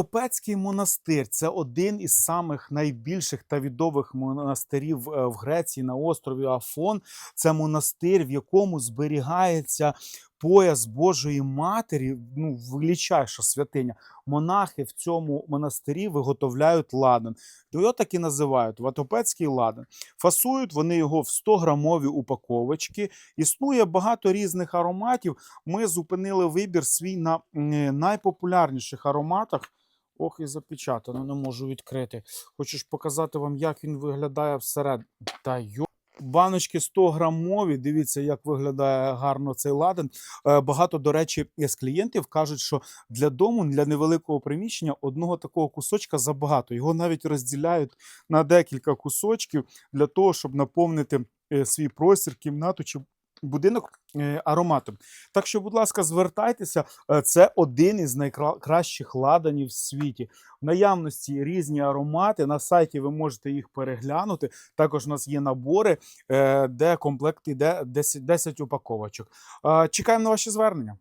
Опецький монастир це один із самих найбільших та відомих монастирів е, в Греції на острові Афон. Це монастир, в якому зберігається пояс Божої Матері, ну величайша святиня. Монахи в цьому монастирі виготовляють ладан. Його так і називають Ватопецький ладан. Фасують вони його в 100-грамові упаковочки. Існує багато різних ароматів. Ми зупинили вибір свій на найпопулярніших ароматах. Ох, і запечатано, не можу відкрити. Хочу ж показати вам, як він виглядає всередині. Та йо. Баночки 100 грамові. Дивіться, як виглядає гарно цей ладен. Е, Багато, до речі, з клієнтів кажуть, що для дому, для невеликого приміщення одного такого кусочка забагато. Його навіть розділяють на декілька кусочків для того, щоб наповнити е, свій простір, кімнату чи будинок е, ароматом. Так що, будь ласка, звертайтеся. Е, Це один із найкращих ладанів в світі. В наявності різні аромати. На сайті ви можете їх переглянути. Також у нас є набори, е, де комплект іде 10, 10 упаковочок. Чекаємо на ваші звернення.